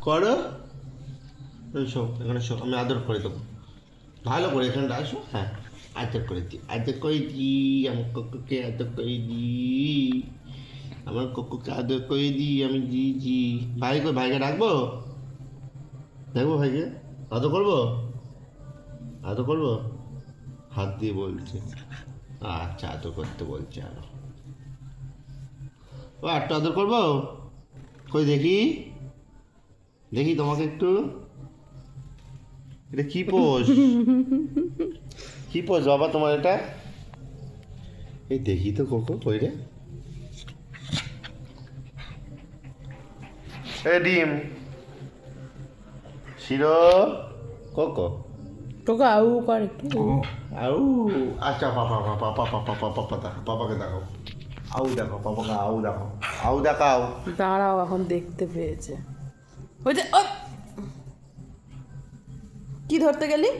করো। শো এখানে শো আমি আদর করে দেবো। ভালো করে এখানে আসো হ্যাঁ আদর করে দিই, আদর করে দিই, আমার কুকুরকে আদর করে দিই, আমার কুকুরকে আদর করে দিই, আমি জি জি। ভাই কই ভাইকে ডাকবো? দেখব ভাইকে? আদর করব? আদর করব? হাত দিয়ে বলছে। আচ্ছা আদর করতে বলছে আরও। ও একটু আদর করব? কই দেখি? দেখি তোমাকে একটু এটা কি পোজ কি পোজ বাবা তোমার এটা এই দেখি তো কোকো কই রে এ ডিম শিরো কোকো তোকে আউ কর একটু আউ আচ্ছা পাপা পাপা পাপা পাপা পাপা দেখো পাপাকে দেখো আউ দেখো পাপাকে আউ দেখো আউ দেখাও দাঁড়াও এখন দেখতে পেয়েছে ওই যে কি ধরতে গেলি?